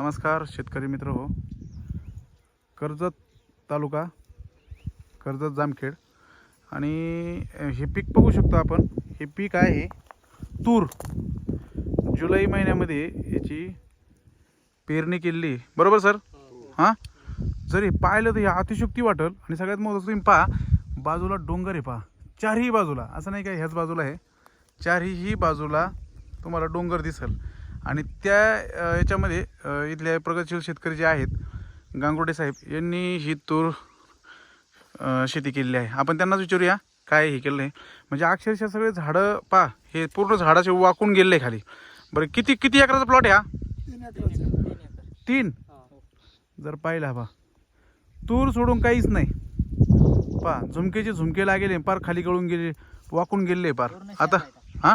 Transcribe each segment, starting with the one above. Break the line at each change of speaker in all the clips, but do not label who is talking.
नमस्कार शेतकरी मित्र हो. कर्जत तालुका कर्जत जामखेड. आणि हे पीक बघू शकतो आपण. हे पीक आहे तूर. जुलै महिन्यामध्ये याची पेरणी केलेली बरोबर सर? हां? जर हे पाहिलं तर हे अतिशुक्ती वाटेल. आणि सगळ्यात महत्त्वाचं तुम्ही पहा बाजूला डोंगर आहे पहा. चारही बाजूला. असं नाही का ह्याच बाजूला आहे. चारही बाजूला तुम्हाला डोंगर दिसेल. आणि त्या याच्यामध्ये अ, इथले प्रगतशील शेतकरी जे आहेत गांगुर्डे साहेब यांनी ही तूर शेती केलेली आहे. आपण त्यांनाच विचारूया काय हे केलं आहे. म्हणजे अक्षरशः सगळे झाडं पा हे पूर्ण झाडाचे वाकून गेले खाली. बरं किती किती एकराचा प्लॉट आहे हा?
तीन
जर पाहिला बा तूर सोडून काहीच नाही. पा झुमकेचे झुमके लागेले पार खाली गळून गेले वाकून गेले पार. आता हा?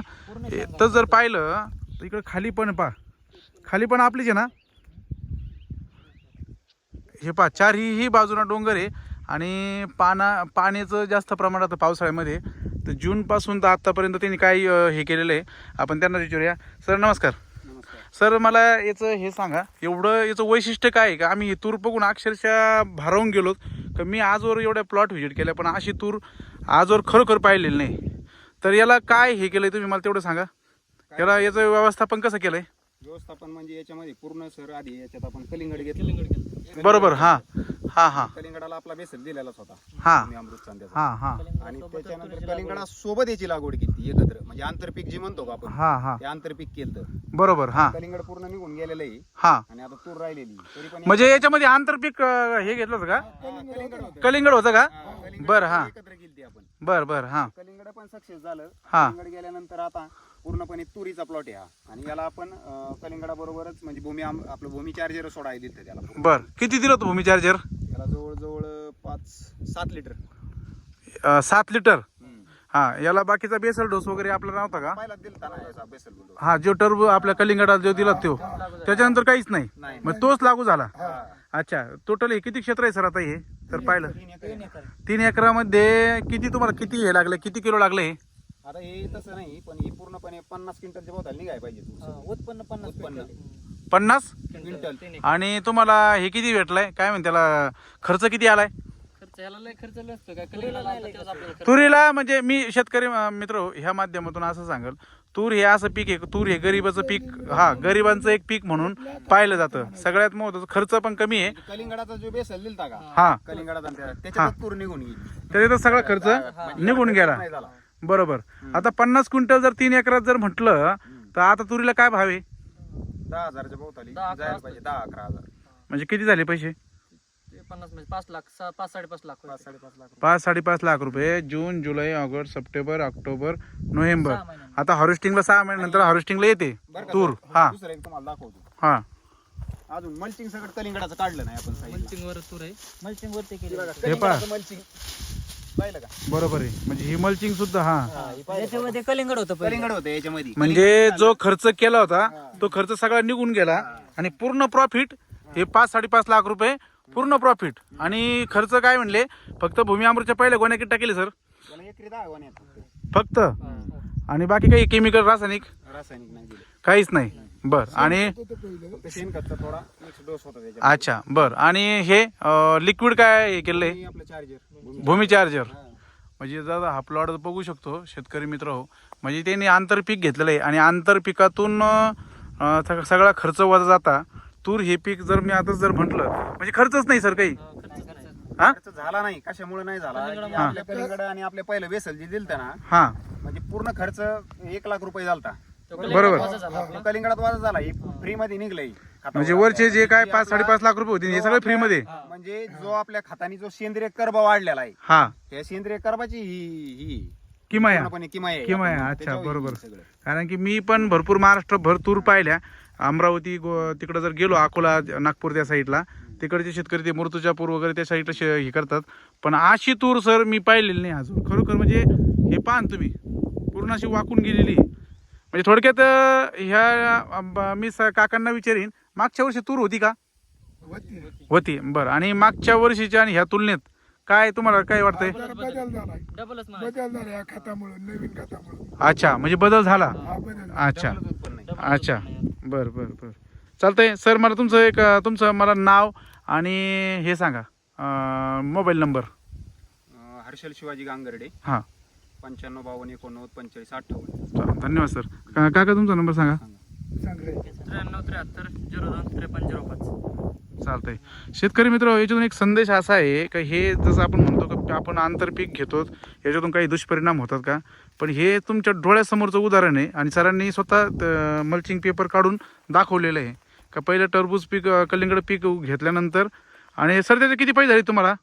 तर जर पाहिलं तर इकडे खाली पण पा. खाली पण आपलीच आहे ना? हे पा चारही ही बाजूला डोंगर आहे. आणि पाना पाण्याचं जास्त प्रमाणात पावसाळ्यामध्ये तर जूनपासून तर आत्तापर्यंत त्यांनी काय हे केलेलं आहे. आपण त्यांना विचारूया. सर नमस्कार. सर मला याचं हे सांगा. एवढं याचं वैशिष्ट्य काय आहे का? आम्ही ही तूर बघून अक्षरशः भारावून गेलो. का मी आजवर एवढ्या प्लॉट व्हिजिट केल्या पण अशी तूर आजवर खरोखर पाहिलेली नाही. तर याला काय हे केलंय तुम्ही? मला तेवढं सांगा. याला याचं व्यवस्थापन कसं केलंय?
व्यवस्थापन म्हणजे याच्यामध्ये पूर्ण सर आधी याच्यात आपण कलिंगड घेतलं.
बरोबर हा. हा हा.
कलिंगडाला आपला बेसल दिलेलाच होता.
हा.
मी अमृत चांद्याचा.
हा हा.
आणि त्याच्यानंतर कलिंगडा सोबत याची लागवड केली एकत्र. म्हणजे आंतरपीक जे म्हणतो का आपण
हा हा.
ते आंतरपीक केलं
बरोबर हा.
कलिंगड पूर्ण निघून गेलेलं आहे.
हा.
आणि आता तूर राहिलेली तरी पण
म्हणजे याच्यामध्ये आंतरपीक अं, हे घेतलं होतं का
कलिंगड होतं.
कलिंगड होतं का? बरं, हा.
एकत्र आपण.
बर बर हा.
कलिंगड पण सक्सेस झालं.
हा.
कलिंगड गेल्यानंतर आता पूर्णपणे तुरीचा प्लॉट आहे हा. आणि याला आपण कलिंगडा बरोबरच म्हणजे भूमी आम- आपलं भूमी चार्जर सोडायला दिलं त्याला
बर किती दिलं होतं भूमी चार्जर
याला जवळजवळ पाच सात लिटर
सात लिटर हा याला बाकीचा बेसल डोस वगैरे आपला नव्हता का?
पहिला दिलता ना याचा बेसल बुडो
हा जो टर्बो आपल्या कलिंगडात जो दिला तो. त्याच्यानंतर काहीच नाही.
नाही.
मग तोच लागू झाला. अच्छा टोटल हे किती क्षेत्र आहे सर आता हे? तर पाहिलं.
तीन एकर.
तीन एकरामध्ये किती तुम्हाला किती हे लागले? किती किलो लागले हे?
आता हे तसं नाही पण हे पूर्णपणे पन्नास क्विंटलच्या निघाय पाहिजे.
उत्पन्न पन्नास
उत्पन्न.
पन्नास?
क्विंटल.
आणि तुम्हाला हे किती भेटलाय? काय म्हणते त्याला खर्च किती आलाय?
खर्च याला लय खर्च नसतो काय कलिंगडा लावला तेव्हाच आपल्याला खर्च.
तुरीला म्हणजे मी शेतकरी अं, मित्र हो, ह्या माध्यमातून असं सांगेल. तूर हे असं पीक आहे तूर हे गरिबाचं पीक हा गरिबांचं एक पीक म्हणून पाहिलं जातं. सगळ्यात महत्वाचं खर्च पण कमी आहे.
कलिंगडाचा जो बेसल दिलता का?
हा.
कलिंगडाचा आणि तूर निघून गेली
त्याच्यात सगळा खर्च निघून गेला.
नाही झाला.
बरोबर. आता पन्नास क्विंटल जर तीन एकरात जर म्हटलं तर आता तुरीला काय भाव आहे?
दहा हजारच्या बोताली
दहा अकरा
जायला पाहिजे दहा अकरा हजार.
म्हणजे किती झाले पैसे?
पन्नास म्हणजे पाच लाख सहा- पाच साडेपाच लाख
पाच
होते.
साडेपाच लाख रुपये.
पाच साडेपाच लाख रुपये जून जुलै ऑगस्ट सप्टेंबर ऑक्टोबर नोव्हेंबर
सहा महिन्यांनी.
आता हार्वेस्टिंगला सहा महिन्यानंतर हार्वेस्टिंगला येते
बरं का
तूर
सर?
हा
दुसरं एक तुम्हाला दाखवतो
हा
अजून मल्चिंग सगळं कलिंगडाचं काढलं नाही आपण साईडला.
मल्चिंग वर तूर आहे मल्चिंग वरती
हे
केली
बघा,
हे पहा.
कलिंगडाचं मल्चिंग पाहिलं का
बरोबर आहे म्हणजे ही मल्चिंग सुद्धा हा
हा, हे पाहिलं का?
याच्यामध्ये कलिंगड होतं पहिले.
कलिंगड होतं याच्यामध्ये
म्हणजे जो खर्च केला होता तो खर्च सगळा निघून गेला आणि पूर्ण प्रॉफिट हे पाच साडेपाच लाख रुपये पूर्ण प्रॉफिट आणि खर्च काय म्हणले? फक्त भूमी अमृतच्या पहिल्या गोण्या किती टाकेले सर
त्याला एकरी दहा गोण्या आहेत फक्त.
फक्त? आणि बाकी काही केमिकल रासायनिक?
रासायनिक नाही दिले.
काहीच नाही. बर. आणि
फक्त शेणखतचा थोडा मिक्स डोस होता त्याच्यात
अच्छा. बर. आणि हे लिक्विड काय हे केलंय?
आणि आपलं चार्जर
भूमी चार्जर म्हणजे दादा हा प्लॉट बघू शकतो शेतकरी मित्र हो. म्हणजे त्यांनी आंतरपीक घेतलेलं आहे. आणि आंतरपिकातून अं, सग- सगळा खर्च वजा जाता. तूर हे पीक जर मी आता जर म्हटलं म्हणजे खर्चच नाही सर काही. हा
खर्च झाला नाही कशामुळे नाही झाला? की आपल्या कलिंगड आणि आपल्या पहिलं वेसल जे दिलतं ना
हा.
म्हणजे पूर्ण खर्च एक लाख रुपये झालता.
बरोबर.
झाला.
तो कलिंगडात वाजा झाला हे फ्री मध्ये निघलंय
म्हणजे वरचे जे काय पाच साडेपाच लाख रुपये होते हे सगळे फ्री मध्ये
म्हणजे जो आपल्या खातानी जो सेंद्रिय कर्ब वाढलेला आहे
हा.
त्या सेंद्रिय कर्बाची ही ही.
किमाया.
किमाया.
किमाया अच्छा बरोबर. कारण की मी पण भरपूर महाराष्ट्रभर तूर पाहिल्या. अमरावती गो तिकडं जर गेलो अकोला नागपूर त्या साईडला तिकडचे शेतकरी ते मूर्तजापूर वगैरे त्या साईडला शे- हे करतात. पण अशी तूर सर मी पाहिलेली नाही अजून. खरोखर म्हणजे हे पान तुम्ही. पूर्ण अशी वाकून गेलेली. म्हणजे थोडक्यात ह्या मी स- काकांना विचारीन मागच्या वर्षी तूर होती का? होती. बरं. आणि मागच्या वर्षीच्या आणि ह्या तुलनेत काय तुम्हाला काय वाटतंय?
बदल झाला
अच्छा. म्हणजे बदल झाला. अच्छा. अच्छा. बर बर बर. चालतंय. सर मला तुमचं एक तुमचं मला नाव आणि हे सांगा. Mobile number.
हर्षल शिवाजी गांगर्डे.
हां.
पंच्याण्णव बावन्न एकोणनव्वद पंचेचाळीस अठ्ठावन्न.
चालेल. धन्यवाद सर. का काका तुमचा नंबर सांगा.
त्र्याण्णव त्र्याहत्तर झिरो दोन त्रेपन्न झिरो पाच.
चालतंय. शेतकरी मित्र याच्यातून एक संदेश असा आहे का हे जसं आपण म्हणतो की आपण आंतरपीक घेतो याच्यातून काही दुष्परिणाम होतात का? पण हे तुमच्या डोळ्यासमोरचं उदाहरण आहे आणि सरांनी स्वतः मल्चिंग पेपर काढून दाखवलेलं आहे. का पहिलं टरबूज पीक कलिंगड पीक घेतल्यानंतर आणि सर त्याचे किती पैसे झाले तुम्हाला?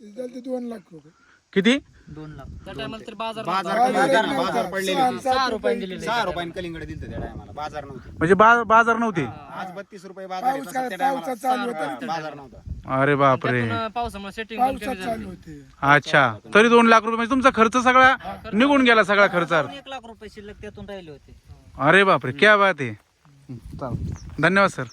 दोन लाख रुपये.
किती?
दोन लाख. त्या टायमाला तर बाजार
बाजार
नव्हता.
कमी होता. ना,
नव्हता.
बाजार पडलेले
सहा-
होते.
सात
सहा
रुपये
रुपयाने दिलेले
सहा रुपयाने कलिंगड दिलं त्या टायमाला. बाजार नव्हते.
म्हणजे बा बाजार नव्हते?
आज बत्तीस रुपये बाजार आहे,
पाऊस
तसं त्या
काय-
टायमाला
पावसाचं चालू
सहा-
होतं.
हा, बाजार नव्हता.
अरे बापरे.
त्यातून पावसामुळे सेटिंग
चालू होते.
अच्छा. तरी दोन लाख रुपये म्हणजे तुमचा खर्च सगळा निघून गेला सगळा खर्च
एक लाख रुपये शिल्लक त्यातून राहिले होते.
अरे बापरे क्या बात आहे. चालेल. धन्यवाद सर.